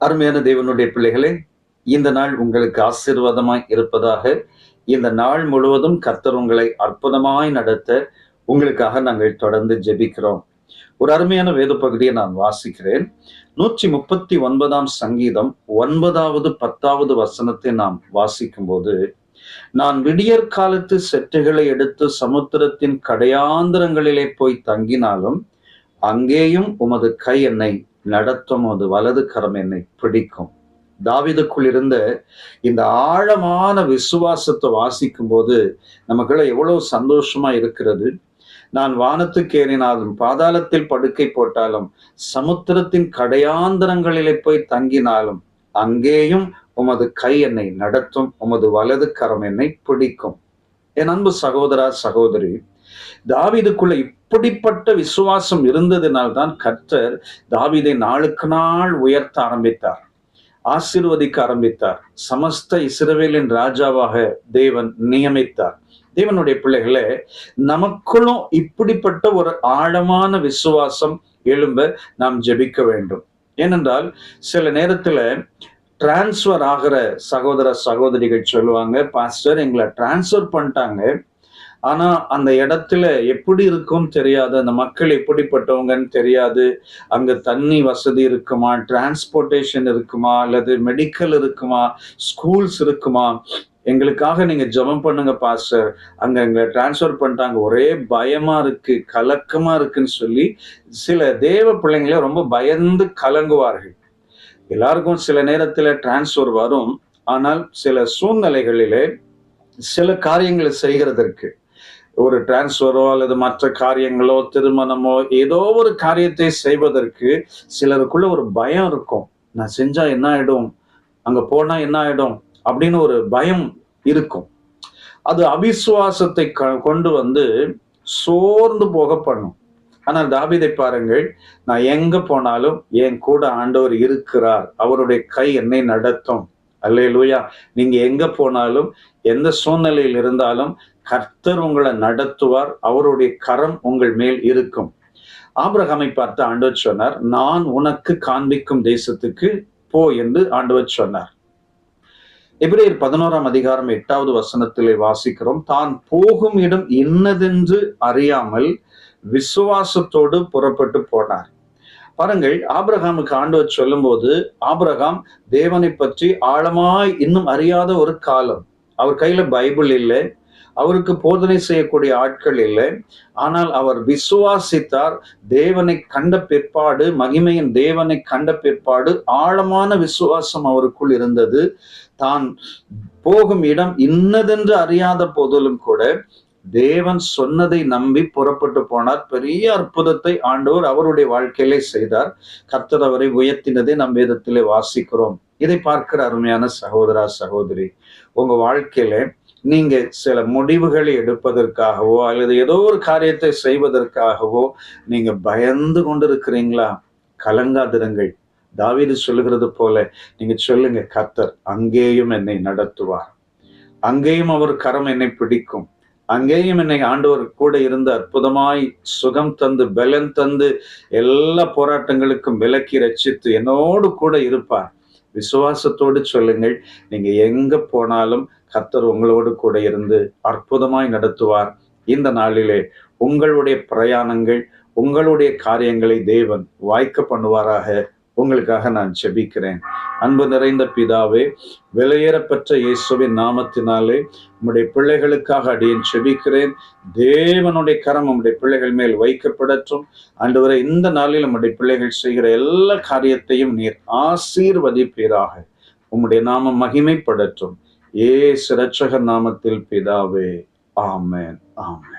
அருமையான தேவனுடைய பிள்ளைகளே இந்த நாள் உங்களுக்கு ஆசீர்வாதமாய் இருப்பதாக இந்த நாள் முழுவதும் கர்த்தர் உங்களை அற்புதமாய் நடத்த உங்களுக்காக நாங்கள் தொடர்ந்து ஜெபிக்கிறோம். ஒரு அருமையான வேத பகுதியை நான் வாசிக்கிறேன். நூற்றி முப்பத்தி ஒன்பதாம் சங்கீதம் ஒன்பதாவது பத்தாவது வசனத்தை நாம் வாசிக்கும் போது நான் விடியற் காலத்து செட்டுகளை எடுத்து சமுத்திரத்தின் கடையாந்திரங்களிலே போய் தங்கினாலும் அங்கேயும் உமது கை என்னை நடத்தும் அது வலது கரம் என்னை பிடிக்கும். தாவிதுக்குள் இருந்த இந்த ஆழமான விசுவாசத்தை வாசிக்கும் போது நமக்குள்ள எவ்வளவு சந்தோஷமா இருக்கிறது. நான் வானத்துக்கு ஏறினாலும் பாதாளத்தில் படுக்கை போட்டாலும் சமுத்திரத்தின் கடையாந்தரங்களிலே போய் தங்கினாலும் அங்கேயும் உமது கை என்னை நடத்தும் உமது வலது கரம் என்னை பிடிக்கும். என் அன்பு சகோதரா சகோதரி தாவிதுக்குள்ள இப்படிப்பட்ட விசுவாசம் இருந்ததினால்தான் கர்த்தர் தாவிதை நாளுக்கு நாள் உயர்த்த ஆரம்பித்தார் ஆசீர்வதிக்க ஆரம்பித்தார் சமஸ்த இஸ்ரவேலின் ராஜாவாக தேவன் நியமித்தார். தேவனுடைய பிள்ளைகளே நமக்குள்ளும் இப்படிப்பட்ட ஒரு ஆழமான விசுவாசம் எழும்ப நாம் ஜெபிக்க வேண்டும். ஏனென்றால் சில நேரத்துல டிரான்ஸ்ஃபர் ஆகிற சகோதர சகோதரிகள் சொல்லுவாங்க பாஸ்டர் எங்களை டிரான்ஸ்ஃபர் பண்ணிட்டாங்க. ஆனா அந்த இடத்துல எப்படி இருக்கும்னு தெரியாது அந்த மக்கள் எப்படிப்பட்டவங்கன்னு தெரியாது. அங்க தண்ணி வசதி இருக்குமா டிரான்ஸ்போர்ட்டேஷன் இருக்குமா அல்லது மெடிக்கல் இருக்குமா ஸ்கூல்ஸ் இருக்குமா? எங்களுக்காக நீங்க ஜபம் பண்ணுங்க பாஸ்டர் அங்க எங்களை டிரான்ஸ்ஃபர் பண்ணிட்டாங்க. ஒரே பயமா இருக்கு கலக்கமா இருக்குன்னு சொல்லி சில தேவ பிள்ளைங்களே ரொம்ப பயந்து கலங்குவார்கள். எல்லாருக்கும் சில நேரத்துல டிரான்ஸ்ஃபர் வரும். ஆனால் சில சூழ்நிலைகளிலே சில காரியங்களை செய்கிறதற்கு ஒரு டிரான்ஸ்ஃபரோ அல்லது மற்ற காரியங்களோ திருமணமோ ஏதோ ஒரு காரியத்தை செய்வதற்கு சிலருக்குள்ள ஒரு பயம் இருக்கும். நான் செஞ்சா என்ன ஆயிடும்? அங்க போனா என்ன ஆயிடும்? அப்படின்னு ஒரு பயம் இருக்கும். அது அவிசுவாசத்தை கொண்டு வந்து சோர்ந்து போக பண்ணும். ஆனால் தாபிதை பாருங்கள் நான் எங்க போனாலும் என் கூட ஆண்டவர் இருக்கிறார். அவருடைய கை என்னை நடத்தும். அல்லையா லூயா நீங்க எங்க போனாலும் எந்த சூழ்நிலையில் இருந்தாலும் கர்த்தர் உங்களை நடத்துவார் அவருடைய கரம் உங்கள் மேல் இருக்கும். ஆபிரகாமை பார்த்து ஆண்டவர் சொன்னார் நான் உனக்கு காண்பிக்கும் தேசத்துக்கு போ என்று ஆண்டவர் சொன்னார். எபிரேயர் பதினோராம் அதிகாரம் எட்டாவது வசனத்திலே வாசிக்கிறோம் தான் போகும் இடம் என்னதென்று அறியாமல் விசுவாசத்தோடு புறப்பட்டு போனார். பாருங்கள் ஆபிரகாமுக்கு ஆண்டவர் சொல்லும் போது ஆபிரகாம் தேவனை பற்றி ஆழமாய் இன்னும் அறியாத ஒரு காலம். அவர் கையில பைபிள் இல்லை அவருக்கு போதனை செய்யக்கூடிய ஆட்கள் இல்லை. ஆனால் அவர் விசுவாசித்தார். தேவனை கண்ட பிற்பாடு மகிமையின் தேவனை கண்ட பிற்பாடு ஆழமான விசுவாசம் அவருக்குள் இருந்தது. தான் போகும் இடம் இன்னதென்று அறியாத போதிலும் கூட தேவன் சொன்னதை நம்பி புறப்பட்டு போனார். பெரிய அற்புதத்தை ஆண்டவர் அவருடைய வாழ்க்கையிலே செய்தார். கர்த்தர் அவரை உயர்த்தினதை நம் வேதத்திலே வாசிக்கிறோம். இதை பார்க்கிற அருமையான சகோதரா சகோதரி உங்க வாழ்க்கையில நீங்க சில முடிவுகளை எடுப்பதற்காகவோ அல்லது ஏதோ ஒரு காரியத்தை செய்வதற்காகவோ நீங்க பயந்து கொண்டிருக்கிறீங்களா? கலங்காதிருங்கள். தாவீது சொல்லுகிறது போல நீங்க சொல்லுங்க கர்த்தர் அங்கேயும் என்னை நடத்துவார். அங்கேயும் அவர் கரம் என்னை பிடிக்கும். அங்கேயும் என்னை ஆண்டவர் கூட இருந்து அற்புதமாய் சுகம் தந்து பலன் தந்து எல்லா போராட்டங்களுக்கும் விலக்கி ரச்சித்து என்னோடு கூட இருப்பார். விசுவாசத்தோடு சொல்லுங்கள். நீங்க எங்க போனாலும் கர்த்தர் உங்களோடு கூட இருந்து அற்புதமாய் நடத்துவார். இந்த நாளிலே உங்களுடைய பிரயாணங்கள் உங்களுடைய காரியங்களை தேவன் வாய்க்க பண்ணுவாராக. உங்களுக்காக நான் செபிக்கிறேன் அன்பு நிறைந்த பிதாவே விலையேறப்பெற்ற இயேசுவின் நாமத்தினாலே உம்முடைய பிள்ளைகளுக்காக அடியேன் செபிக்கிறேன். தேவனுடைய கரம் உம்முடைய பிள்ளைகள் மேல் வைக்கப்படட்டும். வரை இந்த நாளில் உம்முடைய பிள்ளைகள் செய்கிற எல்லா காரியத்தையும் நீர் ஆசீர்வதிப்பீராக. உம்முடைய நாமம் மகிமைப்படட்டும். ஏ சிரட்சகர் நாமத்தில் பிதாவே ஆமேன் ஆமேன்.